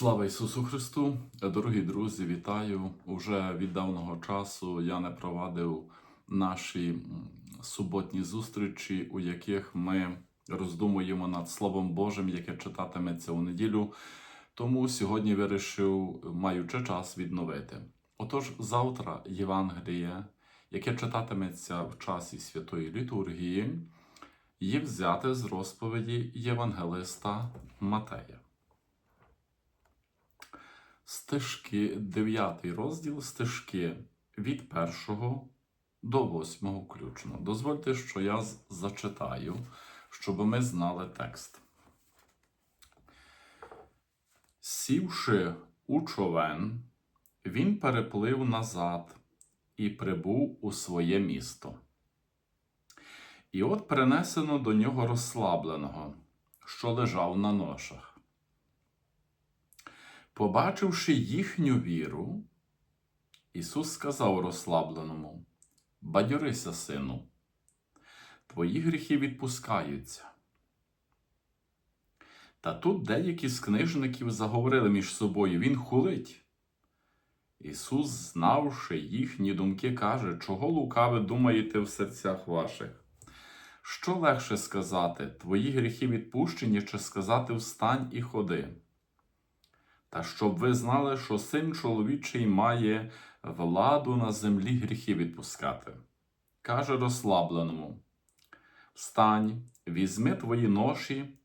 Слава Ісусу Христу! Дорогі друзі, вітаю! Уже від давнього часу я не провадив наші суботні зустрічі, у яких ми роздумуємо над Словом Божим, яке читатиметься у неділю. Тому сьогодні вирішив, маючи час, відновити. Отож, завтра Євангеліє, яке читатиметься в часі святої літургії, є взяте з розповіді Євангелиста Матея. Стежки, 9 розділ, стежки від 1 до 8 включно. Дозвольте, що я зачитаю, щоб ми знали текст. Сівши у човен, він переплив назад і прибув у своє місто. І от принесено до нього розслабленого, що лежав на ношах. Побачивши їхню віру, Ісус сказав розслабленому: Бадьорися, сину, твої гріхи відпускаються. Та тут деякі з книжників заговорили між собою, Він хулить. Ісус, знавши їхні думки, каже, чого лукаве думаєте в серцях ваших? Що легше сказати, твої гріхи відпущені, чи сказати встань і ходи? Та щоб ви знали, що син чоловічий має владу на землі гріхи відпускати. Каже розслабленому: Встань, візьми твої ноші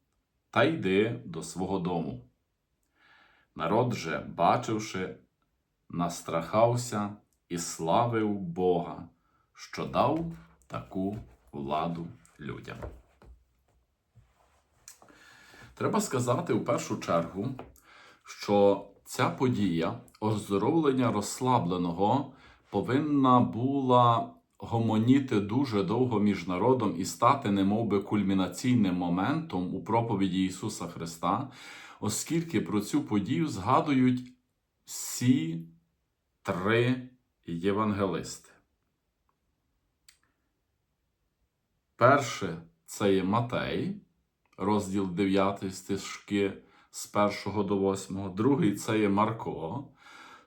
та йди до свого дому. Народ же, бачивши, настрахався і славив Бога, що дав таку владу людям. Треба сказати у першу чергу, що ця подія оздоровлення розслабленого повинна була гомоніти дуже довго між народом і стати немовби кульмінаційним моментом у проповіді Ісуса Христа, оскільки про цю подію згадують всі три євангелисти. Перше це є Матей, розділ 9 стежки з 1 до 8. Другий це є Марко,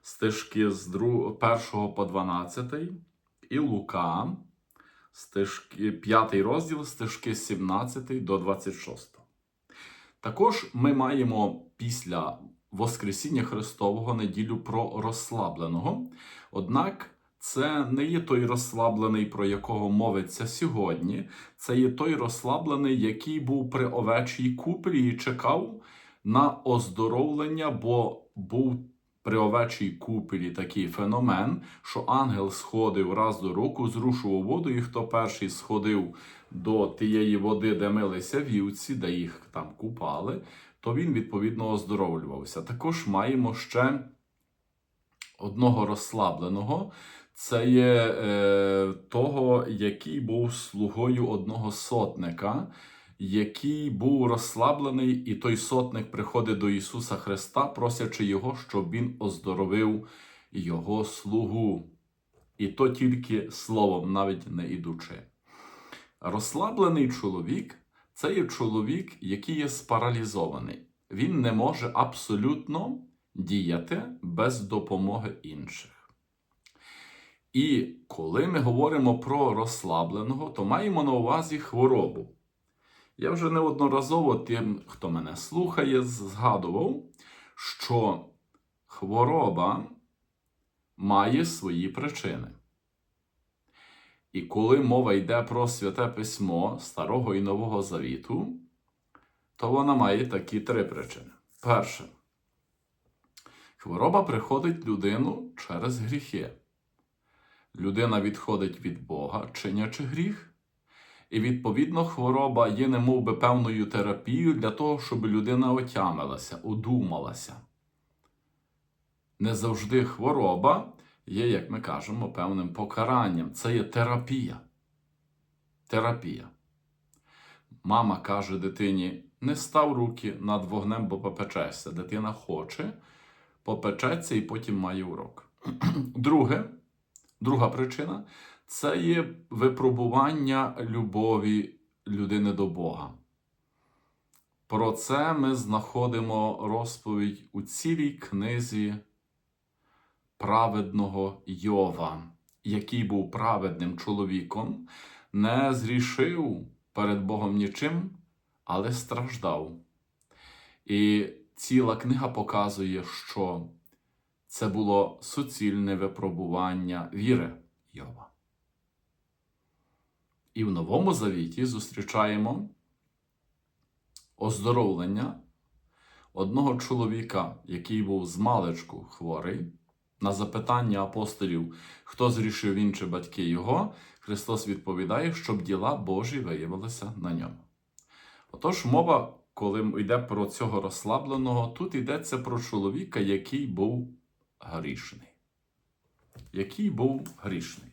стежки з 1 по 12. І Лука, стежки, 5 розділ, стежки з 17 до 26. Також ми маємо після Воскресіння Христового неділю про розслабленого. Однак це не є той розслаблений, про якого мовиться сьогодні. Це є той розслаблений, який був при овечій куплі і чекав на оздоровлення, бо був при овечій купелі такий феномен, що ангел сходив раз до року, зрушував воду, і хто перший сходив до тієї води, де милися вівці, де їх там купали, то він відповідно оздоровлювався. Також маємо ще одного розслабленого. Це є е, того, який був слугою одного сотника, який був розслаблений, і той сотник приходить до Ісуса Христа, просячи Його, щоб Він оздоровив Його слугу. І то тільки словом, навіть не ідучи. Розслаблений чоловік це є чоловік, який є спаралізований. Він не може абсолютно діяти без допомоги інших. І коли ми говоримо про розслабленого, то маємо на увазі хворобу. Я вже неодноразово тим, хто мене слухає, згадував, що хвороба має свої причини. І коли мова йде про святе письмо Старого і Нового Завіту, то вона має такі три причини. Перше, хвороба приходить людину через гріхи. Людина відходить від Бога, чинячи гріх. І, відповідно, хвороба є немов би певною терапією для того, щоб людина отямилася, удумалася. Не завжди хвороба є, як ми кажемо, певним покаранням. Це є терапія. Терапія. Мама каже дитині: не став руки над вогнем, бо попечешся. Дитина хоче, попечеться і потім має урок. Друге, друга причина це є випробування любові людини до Бога. Про це ми знаходимо розповідь у цілій книзі праведного Йова, який був праведним чоловіком, не зрішив перед Богом нічим, але страждав. І ціла книга показує, що це було суцільне випробування віри Йова. І в Новому Завіті зустрічаємо оздоровлення одного чоловіка, який був з маличку хворий. На запитання апостолів, хто зрішив він чи батьки його, Христос відповідає, щоб діла Божі виявилися на ньому. Отож, мова, коли йде про цього розслабленого, тут йдеться про чоловіка, який був грішний. Який був грішний.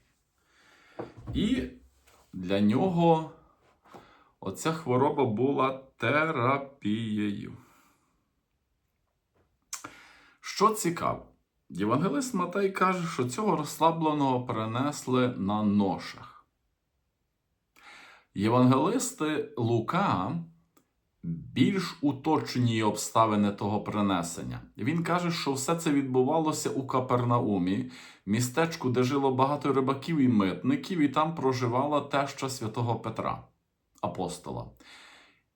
І для нього оця хвороба була терапією. Що цікаво, Євангелист Матей каже, що цього розслабленого перенесли на ношах. Євангелисти Лука більш уточнює обставини того принесення. Він каже, що все це відбувалося у Капернаумі, містечку, де жило багато рибаків і митників, і там проживала теща святого Петра, апостола.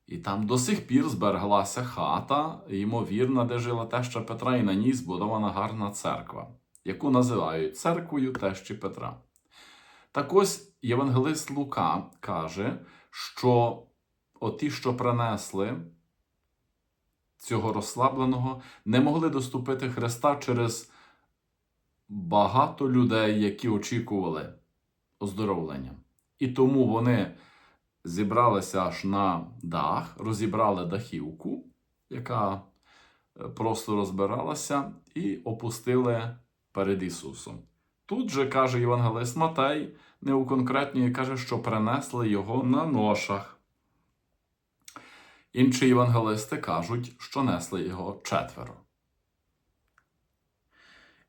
І там до сих пір збереглася хата, ймовірна, де жила теща Петра, і на ній збудована гарна церква, яку називають церквою тещі Петра. Так ось Євангелист Лука каже, що оті, що принесли цього розслабленого, не могли доступити Христа через багато людей, які очікували оздоровлення. І тому вони зібралися аж на дах, розібрали дахівку, яка е, просто розбиралася, і опустили перед Ісусом. Тут же каже Євангелист Матей, не уконкретнює, каже, що принесли його на ношах. Інші євангелисти кажуть, що несли його четверо.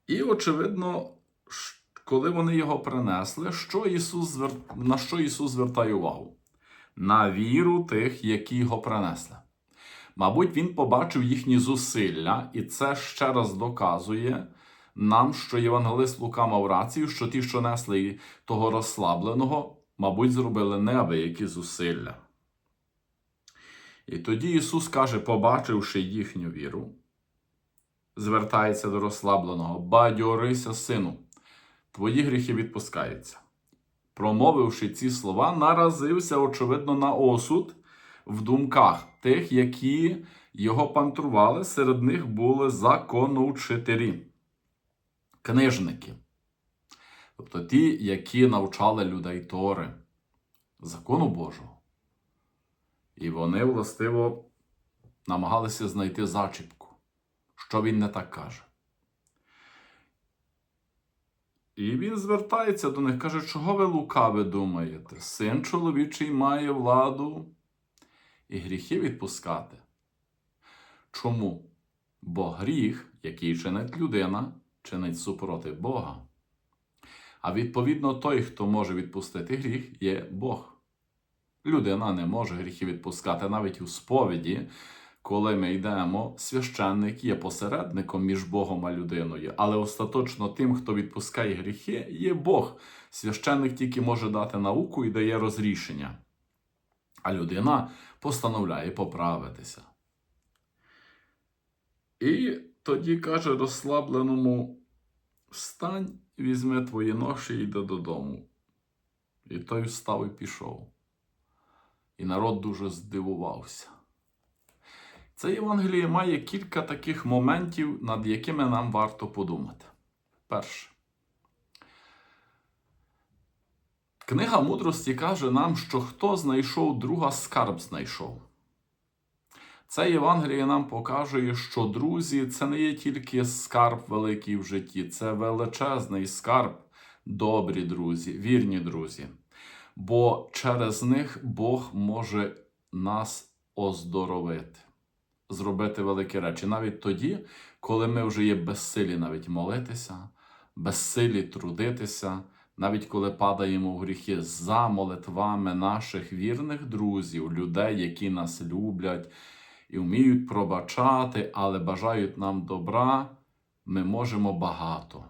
І, очевидно, коли вони його принесли, що Ісус звер... на що Ісус звертає увагу? На віру тих, які його принесли. Мабуть, Він побачив їхні зусилля, і це ще раз доказує нам, що Євангелист Лука мав рацію, що ті, що несли того розслабленого, мабуть, зробили неабиякі зусилля. І тоді Ісус каже, побачивши їхню віру, звертається до розслабленого: Бадьорися, сину, твої гріхи відпускаються. Промовивши ці слова, наразився, очевидно, на осуд в думках тих, які його пантрували. Серед них були законоучителі, книжники, тобто ті, які навчали людей Тори, закону Божого. І вони, властиво, намагалися знайти зачіпку, що він не так каже. І він звертається до них, каже, чого ви лукаве думаєте? Син чоловічий має владу і гріхи відпускати. Чому? Бо гріх, який чинить людина, чинить супроти Бога. А відповідно, той, хто може відпустити гріх, є Бог. Людина не може гріхи відпускати навіть у сповіді, коли ми йдемо, священник є посередником між Богом і людиною, але остаточно тим, хто відпускає гріхи, є Бог. Священник тільки може дати науку і дає розрішення, а людина постановляє поправитися. І тоді каже розслабленому: встань, візьми твої ноші і йди додому. І той встав і пішов. І народ дуже здивувався. Це Євангеліє має кілька таких моментів, над якими нам варто подумати. Перше. Книга мудрості каже нам, що хто знайшов друга, скарб знайшов. Це Євангеліє нам показує, що друзі це не є тільки скарб великий в житті, це величезний скарб, добрі друзі, вірні друзі. Бо через них Бог може нас оздоровити, зробити великі речі. Навіть тоді, коли ми вже є безсилі навіть молитися, безсилі трудитися, навіть коли падаємо в гріхи за молитвами наших вірних друзів, людей, які нас люблять і вміють пробачати, але бажають нам добра, ми можемо багато.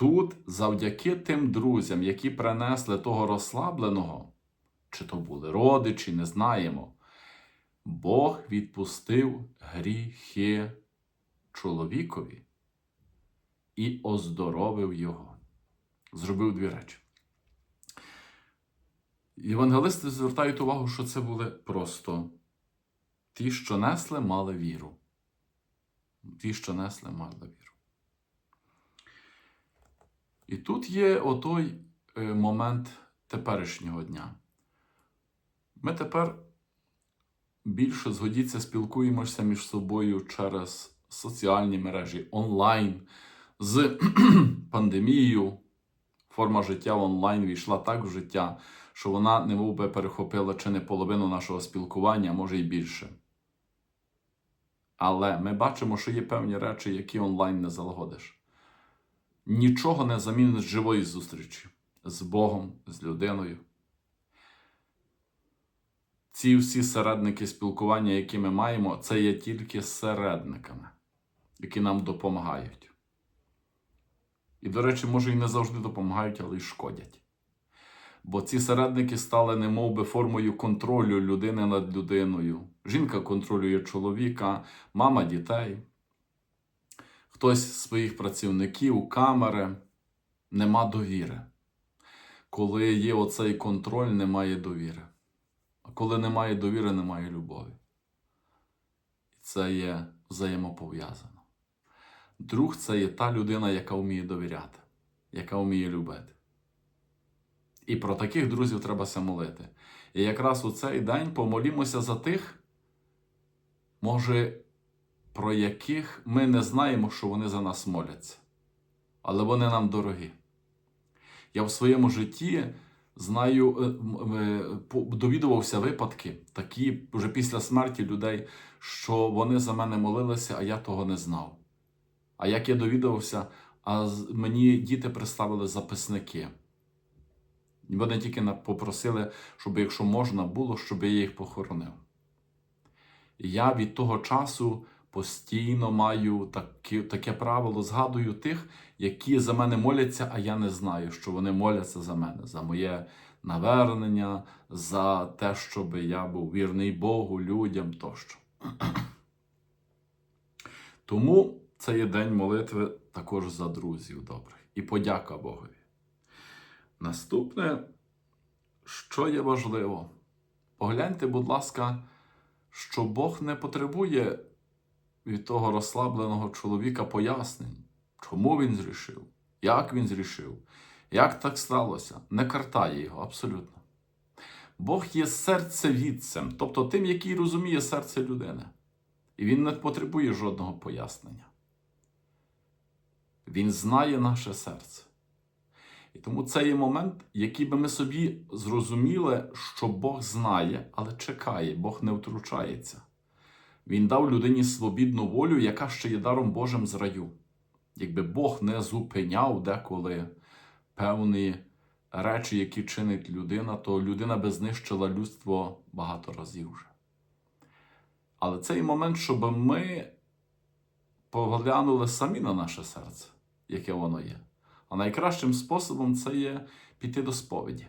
Тут, завдяки тим друзям, які принесли того розслабленого, чи то були родичі, не знаємо, Бог відпустив гріхи чоловікові і оздоровив його. Зробив дві речі. Євангелисти звертають увагу, що це були просто ті, що несли, мали віру. Ті, що несли, мали віру. І тут є отой е, момент теперішнього дня. Ми тепер більше згодіться спілкуємося між собою через соціальні мережі онлайн. З пандемією форма життя онлайн війшла так в життя, що вона немов би перехопила чи не половину нашого спілкування, може й більше. Але ми бачимо, що є певні речі, які онлайн не залагодиш. Нічого не замінить живої зустрічі з Богом, з людиною. Ці всі середники спілкування, які ми маємо, це є тільки середниками, які нам допомагають. І, до речі, може, і не завжди допомагають, але й шкодять. Бо ці середники стали немов би формою контролю людини над людиною. Жінка контролює чоловіка, мама дітей, хтось з своїх працівників, камери. Нема довіри. Коли є оцей контроль, немає довіри. А коли немає довіри, немає любові. І це є взаємопов'язано. Друг це є та людина, яка вміє довіряти, яка вміє любити. І про таких друзів треба ся молити. І якраз у цей день помолімося за тих, може, про яких ми не знаємо, що вони за нас моляться, але вони нам дорогі. Я в своєму житті знаю, е, е, довідувався випадки, такі вже після смерті людей, що вони за мене молилися, а я того не знав. А як я довідувався, а мені діти представили записники. Вони тільки попросили, щоб, якщо можна було, щоб я їх похоронив. Я від того часу постійно маю такі, таке правило, згадую тих, які за мене моляться, а я не знаю, що вони моляться за мене, за моє навернення, за те, щоб я був вірний Богу, людям тощо. Тому це є день молитви також за друзів добрих. І подяка Богові. Наступне, що є важливо, погляньте, будь ласка, що Бог не потребує від того розслабленого чоловіка пояснень, чому він зрішив, як він зрішив, як так сталося, не картає його абсолютно. Бог є серцевідцем, тобто тим, який розуміє серце людини. І він не потребує жодного пояснення. Він знає наше серце. І тому це є момент, який би ми собі зрозуміли, що Бог знає, але чекає, Бог не втручається. Він дав людині свобідну волю, яка ще є даром Божим з раю. Якби Бог не зупиняв деколи певні речі, які чинить людина, то людина би знищила людство багато разів вже. Але цей момент, щоб ми поглянули самі на наше серце, яке воно є. А найкращим способом це є піти до сповіді.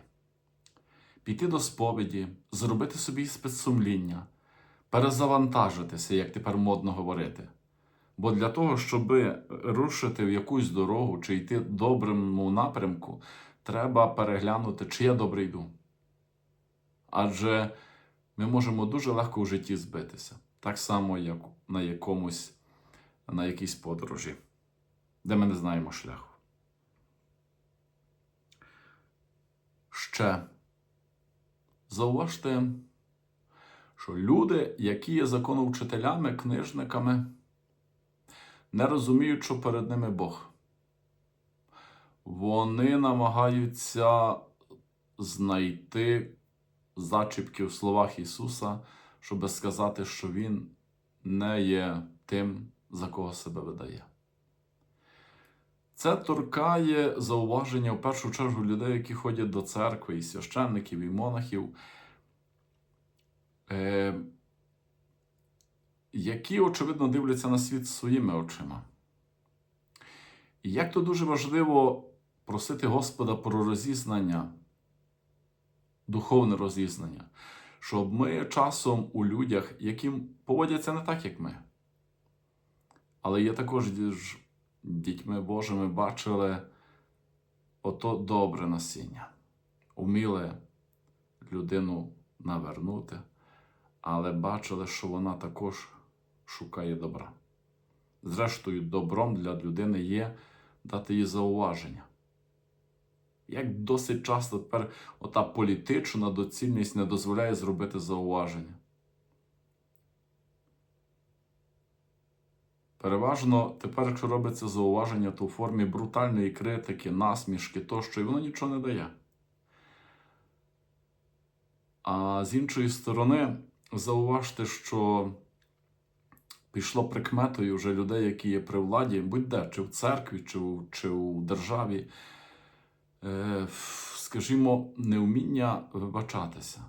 Піти до сповіді, зробити собі спецсумління, перезавантажитися, як тепер модно говорити. Бо для того, щоб рушити в якусь дорогу чи йти доброму напрямку, треба переглянути, чи я добре йду. Адже ми можемо дуже легко в житті збитися, так само, як на якомусь на якійсь подорожі, де ми не знаємо шляху. Ще зауважте, що люди, які є законовчителями, книжниками, не розуміють, що перед ними Бог. Вони намагаються знайти зачіпки в словах Ісуса, щоб сказати, що Він не є тим, за кого себе видає. Це торкає зауваження в першу чергу людей, які ходять до церкви, і священників, і монахів. Е, які, очевидно, дивляться на світ своїми очима. І як то дуже важливо просити Господа про розізнання, духовне розізнання, щоб ми часом у людях, які поводяться не так, як ми, але є також дітьми Божими, бачили ото добре насіння, уміли людину навернути, але бачили, що вона також шукає добра. Зрештою, добром для людини є дати їй зауваження. Як досить часто тепер ота політична доцільність не дозволяє зробити зауваження. Переважно тепер, якщо робиться зауваження, то у формі брутальної критики, насмішки тощо, і воно нічого не дає. А з іншої сторони, зауважте, що пішло прикметою вже людей, які є при владі, будь-де, чи в церкві, чи чи у державі, е, скажімо, неуміння вибачатися,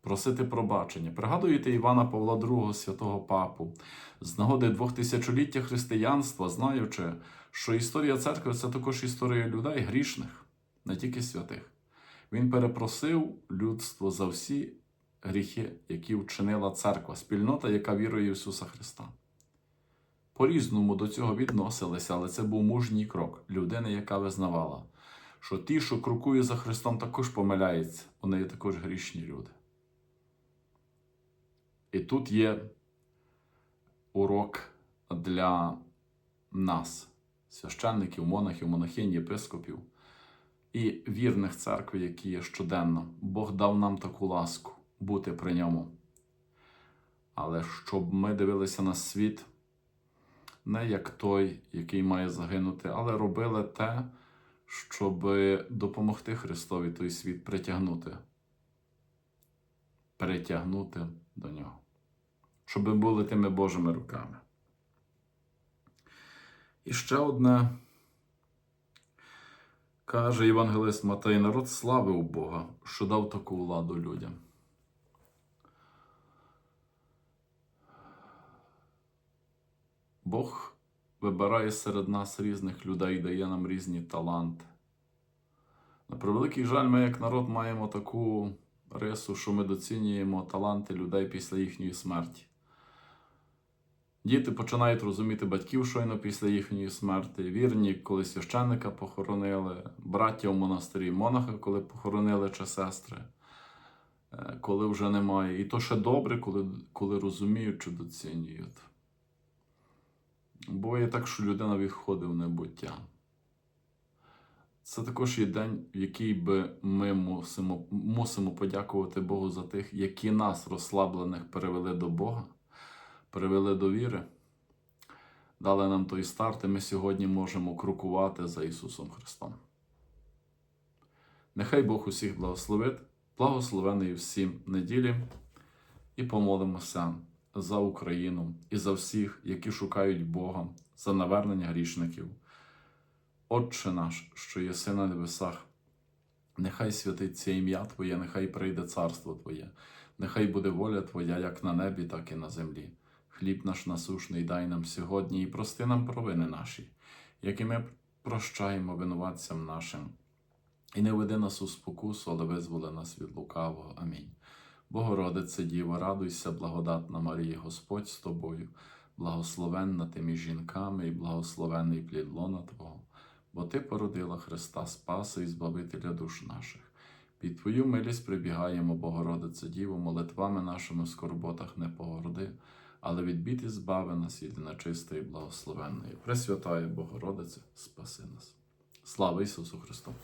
просити пробачення. Пригадуєте Івана Павла II, святого папу, з нагоди двохтисячоліття християнства, знаючи, що історія церкви це також історія людей грішних, не тільки святих. Він перепросив людство за всі гріхи, які вчинила церква, спільнота, яка вірує в Ісуса Христа. По-різному до цього відносилися, але це був мужній крок людини, яка визнавала, що ті, що крокують за Христом, також помиляються, вони є також грішні люди. І тут є урок для нас, священників, монахів, монахинь, єпископів і вірних церкви, які є щоденно. Бог дав нам таку ласку бути при ньому. Але щоб ми дивилися на світ не як той, який має загинути, але робили те, щоб допомогти Христові той світ притягнути. Притягнути до нього. Щоб ми були тими Божими руками. І ще одне. Каже Євангелист Матей, народ славив Бога, що дав таку владу людям. Бог вибирає серед нас різних людей, дає нам різні таланти. На превеликий жаль, ми як народ маємо таку рису, що ми доцінюємо таланти людей після їхньої смерті. Діти починають розуміти батьків щойно після їхньої смерті. Вірні, коли священника похоронили, браття в монастирі, монаха, коли похоронили чи сестри, е, коли вже немає. І то ще добре, коли, коли розуміють чи доцінюють. Бо є так, що людина відходить в небуття. Це також є день, в який би ми мусимо, мусимо подякувати Богу за тих, які нас розслаблених перевели до Бога привели до віри, дали нам той старт, і ми сьогодні можемо крокувати за Ісусом Христом. Нехай Бог усіх благословить, благословений всім неділі, і помолимося за Україну і за всіх, які шукають Бога, за навернення грішників. Отче наш, що єси на небесах, нехай святиться ім'я Твоє, нехай прийде царство Твоє, нехай буде воля Твоя як на небі, так і на землі. Хліб наш насушний дай нам сьогодні і прости нам провини наші, які ми прощаємо винуватцям нашим. І не веди нас у спокусу, але визволи нас від лукавого. Амінь. Богородице Діво, радуйся, благодатна Марія, Господь з тобою, благословенна ти між жінками і благословенний плід лона Твого, бо Ти породила Христа Спаса і Збавителя душ наших. Під Твою милість прибігаємо, Богородице Діво, молитвами нашими в скорботах не погорди, але від бід і збави нас від нечистої благословенної. Пресвятає Богородице, спаси нас. Слава Ісусу Христу!